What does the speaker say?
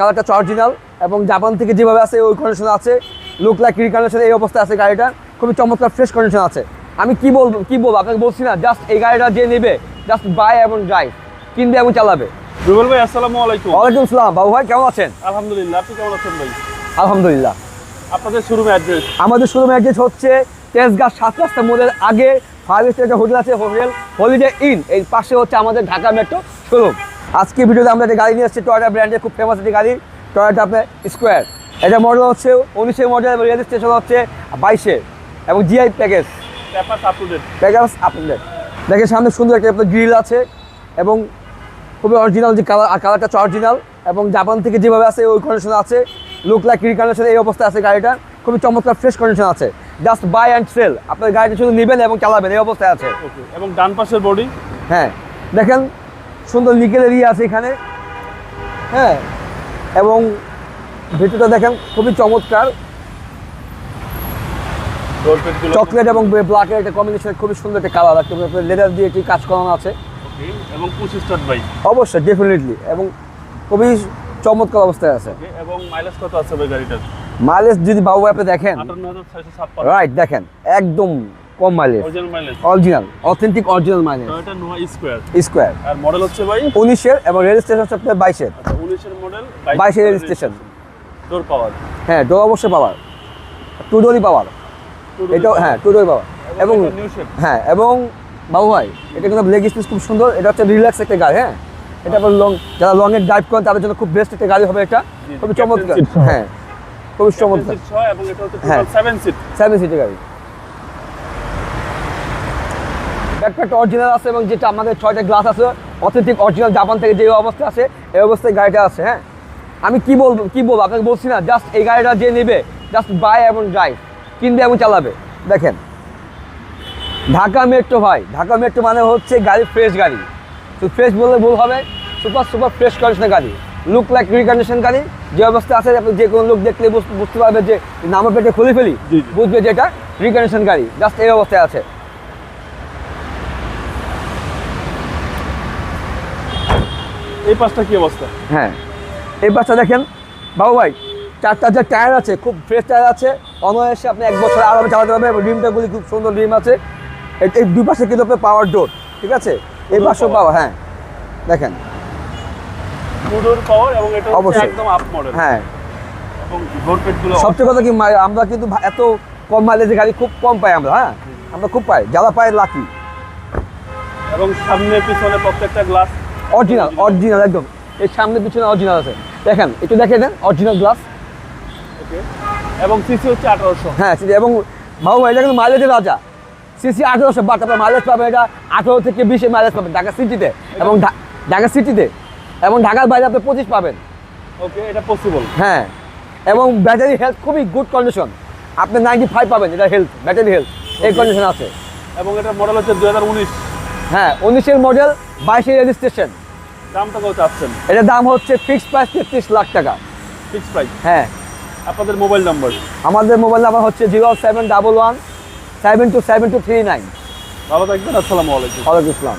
কালারটা অরিজিনাল এবং জাপান থেকে যেভাবে আছে ওই কন্ডিশন আছে। লুক লাইক রিকন্ডিশন এই অবস্থায় আছে গাড়িটা খুবই চমৎকার ফ্রেশ কন্ডিশন আছে। আমি কি বলব কি বলব? আপনাকে বলছি না জাস্ট এই গাড়িটা যে নেবে জাস্ট বাই এবং ড্রাইভ কিনবে এবং চালাবে। রুবেল ভাই আসসালামু আলাইকুম। ওয়ালাইকুম আসসালাম বাবু ভাই কেমন আছেন? আলহামদুলিল্লাহ আপনি কেমন আছেন ভাই? আলহামদুলিল্লাহ। আপনাদের শোরুমে অ্যাড্রেস আমাদের শোরুম অ্যাড্রেস হচ্ছে তেজগাঁ সাত রাস্তা মোড়ের আগে ফাইভ স্টার হোটেল আছে হোটেল হলিডে ইন এই পাশে হচ্ছে আমাদের ঢাকা মেট্রো শোরুম আজকে ভিডিওতে আমরা একটা গাড়ি নিয়ে এসেছি টয়টা ব্র্যান্ডের খুব ফেমাস একটি গাড়ি টয়টা আপনার স্কোয়ার এটা মডেল হচ্ছে উনিশের মডেল এবং রেজিস্ট্রেশন হচ্ছে বাইশের এবং জিআই প্যাকেজ প্যাকেজ আপডেট দেখেন সামনে সুন্দর একটা আপনার গ্রিল আছে এবং খুবই অরিজিনাল যে কালার আর কালারটা হচ্ছে অরিজিনাল এবং জাপান থেকে যেভাবে আছে ওই কন্ডিশন আছে। লুক লাইক রিকন্ডিশন এই অবস্থায় আছে গাড়িটা। খুবই চমৎকার ফ্রেশ কন্ডিশন আছে। জাস্ট বাই অ্যান্ড সেল আপনার গাড়িটা শুধু নেবেন এবং চালাবেন এই অবস্থায় আছে। এবং ডান পাশের বডি হ্যাঁ দেখেন সুন্দর নিকেল এরিয়া আছে এখানে। হ্যাঁ এবং ভিতরটা দেখেন খুবই চমৎকার। চকলেট এবং ব্ল্যাকের একটা কম্বিনেশন খুবই সুন্দর একটা কালার আছে লেদার দিয়ে একটি কাজ করানো আছে। এবং অবশ্যই ডেফিনেটলি এবং খুবই চমৎকার অবস্থায় আছে। এবং মাইলেজ কত আছে ভাই গাড়িটার? মাইলেজ যদি বাবু আপনি দেখেন। রাইট দেখেন একদম কম mileage original authentic original mileage square square আর মডেল হচ্ছে ভাই? উনিশের এবং রেজিস্ট্রেশন হচ্ছে আপনার বাইশের। আচ্ছা উনিশের মডেল 22 এর registration। ডোর পাওয়ার হ্যাঁ ডোর অবশ্যই পাওয়ার টু ডোরই পাওয়ার এটাও হ্যাঁ টু ডোরই পাওয়ার এবং হ্যাঁ এবং বাবু ভাই এটা কিন্তু লেগ স্পেস খুব সুন্দর। এটা হচ্ছে রিল্যাক্স একটা গাড়ি হ্যাঁ? এটা আবার লং যারা লং এর ড্রাইভ করেন তাদের জন্য খুব বেস্ট একটা গাড়ি হবে এটা। খুবই চমৎকার। হ্যাঁ খুবই চমৎকার। ছয় এবং এটা হচ্ছে হ্যাঁ। সেভেন সিট সেভেন সিটের গাড়ি। ব্যাকপ্যাকটা অরিজিনাল আছে এবং যেটা আমাদের ছয়টা গ্লাস আছে অথেন্টিক অরিজিনাল জাপান থেকে যে অবস্থা আছে এই অবস্থায় গাড়িটা আছে হ্যাঁ? আমি কি বলব কি বলব? আপনাকে বলছি না জাস্ট এই গাড়িটা যে নেবে জাস্ট বাই এবং ড্রাইভ কিনবে এবং চালাবে। দেখেন ঢাকা মেট্রো ভাই ঢাকা মেট্রো মানে হচ্ছে গাড়ি ফ্রেশ গাড়ি। তো ফ্রেশ বললে ভুল হবে সুপার সুপার ফ্রেশ কন্ডিশনের গাড়ি। লুক লাইক রিকন্ডিশন গাড়ি যে অবস্থা আছে আপনি যে কোনো লোক দেখলে বুঝ- বুঝতে পারবে যে নামের পেটে খুলে ফেলি। বুঝবে যে এটা রিকন্ডিশন গাড়ি জাস্ট এই অবস্থায় আছে। এই পাঁচটা কি অবস্থা? হ্যাঁ। এই বাচ্চা দেখেন বাবু ভাই চারটা যে টায়ার আছে খুব ফ্রেশ টায়ার আছে অনায়াসে আপনি এক বছর আরামে চালাতে পারবেন এবং রিমটাগুলি খুব সুন্দর রিম আছে। এই- দুই পাশে কিন্তু আপনার পাওয়ার ডোর ঠিক আছে? এই পাশেও। পাওয়ার হ্যাঁ। দেখেন। হ্যাঁ। সবচেয়ে কথা কি আমরা কিন্তু এত কম মাইলেজের গাড়ি খুব কম পাই আমরা হ্যাঁ? আমরা খুব পাই যারা পাই লাকি এবং সামনে পিছনে প্রত্যেকটা গ্লাস অরিজিনাল অরিজিনাল একদম। এই সামনে পিছনে অরিজিনাল আছে। দেখেন একটু দেখে দেন অরিজিনাল গ্লাস ওকে এবং সিসি হচ্ছে আঠারোশো। হ্যাঁ এবং বাবু ভাই, এটা কিন্তু মাইলেজের রাজা। সিসি আঠেরোশো বাট আপনার মাইলেজ পাবেন এটা আঠেরো থেকে বিশে মাইলেজ পাবেন ঢাকা সিটিতে এবং ঢাকা সিটিতে এবং ঢাকার বাইরে আপনি পঁচিশ পাবেন। ওকে এটা পসিবল হ্যাঁ এবং ব্যাটারি হেলথ খুবই গুড কন্ডিশন আপনি নাইনটি ফাইভ পাবেন এটা হেলথ ব্যাটারি হেলথ এই কন্ডিশন আছে। এবং এটা মডেল হচ্ছে দুই হাজার উনিশ। হ্যাঁ উনিশের মডেল বাইশের রেজিস্ট্রেশন দামটা কত চাচ্ছেন? এটার দাম হচ্ছে ফিক্সড প্রাইস তেত্রিশ লাখ টাকা। ফিক্স প্রাইস হ্যাঁ। আপনাদের মোবাইল নাম্বার আমাদের মোবাইল নাম্বার হচ্ছে zero seven double one seven two seven two three nine. ভালো থাকবেন আসসালামু আলাইকুম। ওয়ালাইকুম ইসলাম